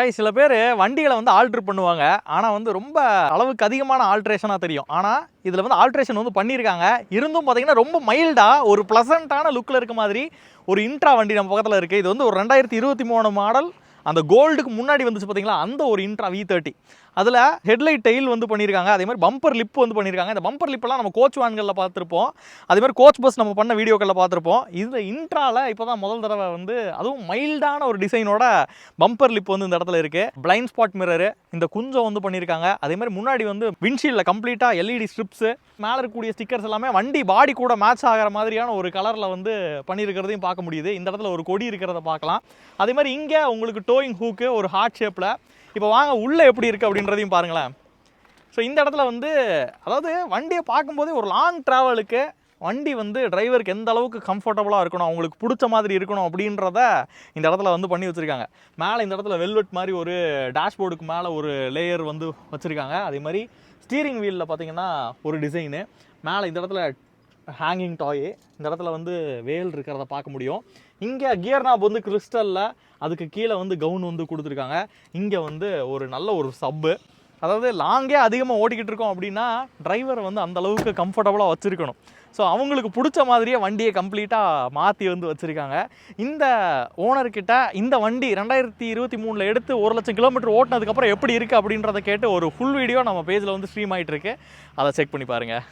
கை சில பேர் வண்டிகளை வந்து ஆல்ட்ரு பண்ணுவாங்க. ஆனால் வந்து ரொம்ப அளவுக்கு அதிகமான ஆல்ட்ரேஷனாக தெரியும். ஆனால் இதில் வந்து ஆல்ட்ரேஷன் வந்து பண்ணியிருக்காங்க. இருந்தும் பார்த்தீங்கன்னா ரொம்ப மைல்டாக ஒரு ப்ளசண்ட்டான லுக்கில் இருக்க மாதிரி ஒரு இன்ட்ரா வண்டி நம்ம பக்கத்தில் இருக்குது இது வந்து ஒரு ரெண்டாயிரத்தி இருபத்தி மூணு மாடல் அந்த கோல்டுக்கு முன்னாடி வந்துச்சு பார்த்தீங்களா அந்த ஒரு இன்ட்ரா வி தேர்ட்டி அதில் ஹெட்லைட் டெயில் வந்து பண்ணியிருக்காங்க அதே மாதிரி பம்பர் லிப் வந்து பண்ணியிருக்காங்க இந்த பம்பர் லிப்பெல்லாம் நம்ம கோச் வான்களில் பார்த்துருப்போம். அதே மாதிரி கோச் பஸ் நம்ம பண்ண வீடியோக்களில் பார்த்துருப்போம். இந்த இன்ட்ராவில் இப்போ தான் முதல் தடவை வந்து அதுவும் மைல்டான ஒரு டிசைனோட பம்பர் லிப் வந்து இந்த இடத்துல இருக்குது பிளைண்ட் ஸ்பாட் மிரரு இந்த குஞ்சம் வந்து பண்ணியிருக்காங்க அதே மாதிரி முன்னாடி வந்து விண்ட்ஷீல்டில் கம்ப்ளீட்டாக எல்இடி ஸ்ட்ரிப்ஸு மேலே இருக்கக்கூடிய ஸ்டிக்கர்ஸ் எல்லாமே வண்டி பாடி கூட மேட்ச் ஆகிற மாதிரியான ஒரு கலரில் வந்து பண்ணியிருக்கிறதையும் பார்க்க முடியுது. இந்த இடத்துல ஒரு கொடி இருக்கிறத பார்க்கலாம். அதே மாதிரி இங்கே உங்களுக்கு டோயிங் ஹூக்கு ஒரு ஹார்ட் ஷேப்பில் இப்போ வாங்க உள்ளே எப்படி இருக்குது அப்படின்றதையும் பாருங்களேன். ஸோ இந்த இடத்துல வந்து அதாவது வண்டியை பார்க்கும்போதே ஒரு லாங் ட்ராவலுக்கு வண்டி வந்து டிரைவருக்கு எந்த அளவுக்கு கம்ஃபர்டபுளாக இருக்கணும் அவங்களுக்கு பிடிச்ச மாதிரி இருக்கணும் அப்படின்றத இந்த இடத்துல வந்து பண்ணி வச்சுருக்காங்க. மேலே இந்த இடத்துல வெல்வெட் மாதிரி ஒரு டேஷ்போர்டுக்கு மேலே ஒரு லேயர் வந்து வச்சுருக்காங்க. அதே மாதிரி ஸ்டீரிங் வீலில் பார்த்தீங்கன்னா ஒரு டிசைனு மேலே இந்த இடத்துல ஹேங்கிங் டாய் இந்த இடத்துல வந்து வேல் இருக்கிறத பார்க்க முடியும். இங்கே கியர் நாப் வந்து கிறிஸ்டலில் அதுக்கு கீழே வந்து கவுன் வந்து கொடுத்துருக்காங்க. இங்கே வந்து ஒரு நல்ல ஒரு சப்பு அதாவது லாங்கே அதிகமாக ஓட்டிக்கிட்டு இருக்கோம் அப்படின்னா டிரைவர் வந்து அந்த அளவுக்கு கம்ஃபர்டபுளாக வச்சுருக்கணும். ஸோ அவங்களுக்கு பிடிச்ச மாதிரியே வண்டியை கம்ப்ளீட்டாக மாற்றி வந்து வச்சுருக்காங்க. இந்த ஓனர்கிட்ட இந்த வண்டி ரெண்டாயிரத்தி இருபத்தி மூணில் எடுத்து ஒரு லட்சம் கிலோமீட்டர் ஓட்டினதுக்கப்புறம் எப்படி இருக்குது அப்படின்றத கேட்டு ஒரு ஃபுல் வீடியோ நம்ம பேஜில் வந்து ஸ்ட்ரீம் ஆகிட்டு இருக்கு. அதை செக் பண்ணி பாருங்கள்